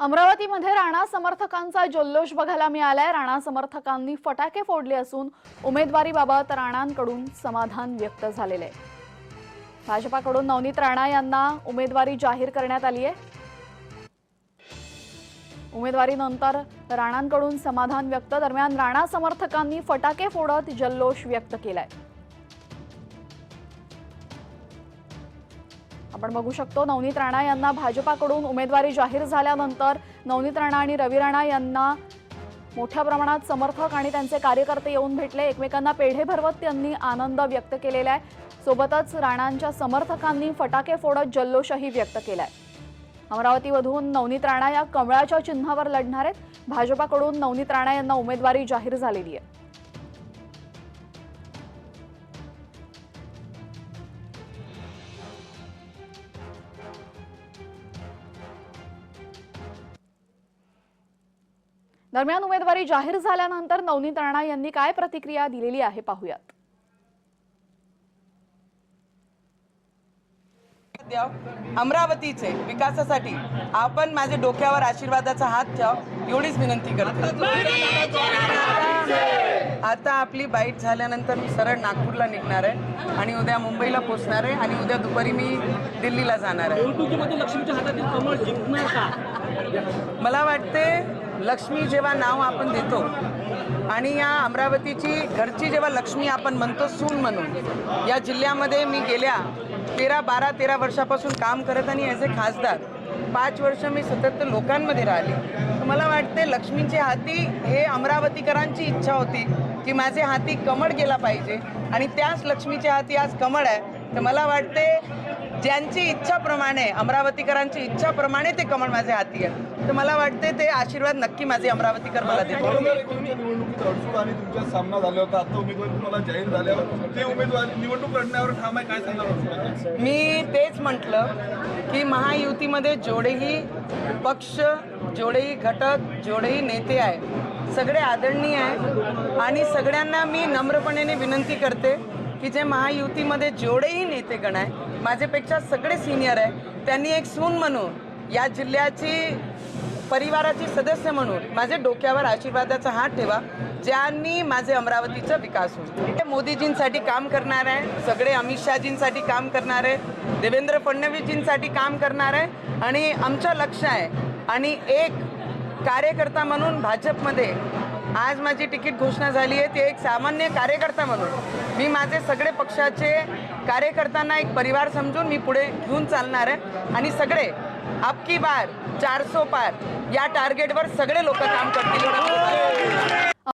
अमरावतीमध्ये राणा समर्थकांचा जल्लोष बघायला मिळालाय. राणा समर्थकांनी फटाके फोडले असून उमेदवारीबाबत राणांकडून समाधान व्यक्त झालेले आहे. भाजपाकडून नवनीत राणा यांना उमेदवारी जाहीर करण्यात आली आहे. उमेदवारीनंतर राणांकडून समाधान व्यक्त दरम्यान राणा समर्थकांनी फटाके फोडत जल्लोष व्यक्त केलाय. आपण बघू शकतो नवनीत राणा यांना भाजपाकडून उमेदवारी जाहीर झाल्यानंतर नवनीत राणा आणि रवी राणा यांना मोठ्या प्रमाणात समर्थक आणि त्यांचे कार्यकर्ते येऊन भेटले. एकमेकांना पेढे भरवत त्यांनी आनंद व्यक्त केलेला आहे. सोबतच राणांच्या समर्थकांनी फटाके फोडत जल्लोषही व्यक्त केलाय अमरावतीमधून नवनीत राणा या कमळाच्या चिन्हावर लढणार आहेत. भाजपाकडून नवनीत राणा यांना उमेदवारी जाहीर झालेली आहे. दरम्यान उमेदवारी जाहीर झाल्यानंतर नवनीत राणा यांनी काय प्रतिक्रिया दिलेली आहे पाहूयात. अमरावतीचे विकासासाठी आपण माझ्या डोक्यावर आशीर्वादाचा हात ठेव एवढीच विनंती करते. आता आपली बाईट झाल्यानंतर मी सरळ नागपूरला निघणार आहे आणि उद्या मुंबईला पोहोचणार आहे आणि उद्या दुपारी मी दिल्लीला जाणार आहे. मला वाटते लक्ष्मी जेव्हा नाव आपण देतो आणि या अमरावतीची घरची जेव्हा लक्ष्मी आपण म्हणतो सून म्हणून या जिल्ह्यामध्ये मी गेल्या तेरा बारा तेरा वर्षापासून काम करत आणि ॲज ए खासदार पाच वर्ष मी सतत लोकांमध्ये राहिले. मला वाटते लक्ष्मीचे हाती हे अमरावतीकरांची इच्छा होती की माझे हाती कमळ गेला पाहिजे आणि त्याच लक्ष्मीच्या हाती आज कमळ आहे. तर मला वाटते ज्यांची इच्छाप्रमाणे अमरावतीकरांची इच्छाप्रमाणे ते कमळ माझ्या हाती आहे तर मला वाटते ते आशीर्वाद नक्की माझे अमरावतीकर मला निवडणुकीत अडसूळ आणि तुमचा सामना झाला होता आता उमेदवारी तुम्हाला जाहीर झाल्यावर ते उमेदवारी निवडणूक लढण्यावर ठाम आहे काय सांगणार अडसूळ मी तेच म्हटलं की महायुतीमध्ये जेवढेही पक्ष जेवढेही घटक जेवढेही नेते आहे सगळे आदरणीय आहे आणि सगळ्यांना मी नम्रपणेने विनंती करते की जे महायुतीमध्ये जेवढेही नेतेगण आहे माझ्यापेक्षा सगळे सिनियर आहे त्यांनी एक सून म्हणून या जिल्ह्याची परिवाराची सदस्य म्हणून माझ्या डोक्यावर आशीर्वादाचा हात ठेवा ज्यांनी माझे अमरावतीचा विकास होईल. मोदीजींसाठी काम करणार आहे सगळे अमित शहाजींसाठी काम करणार आहे देवेंद्र फडणवीसजींसाठी काम करणार आहे आणि आमचं लक्ष आहे. आणि एक कार्यकर्ता म्हणून भाजपमध्ये आज माझी तिकीट घोषणा झाली आहे. ते एक सामान्य कार्यकर्ता म्हणून. मी माझे सगळे पक्षाचे कार्यकर्त्यांना एक परिवार समजून मी पुढे घेऊन चालणार आहे. आणि सगळे आपकी बार चारसो पार या टार्गेटवर सगळे लोक काम करतील.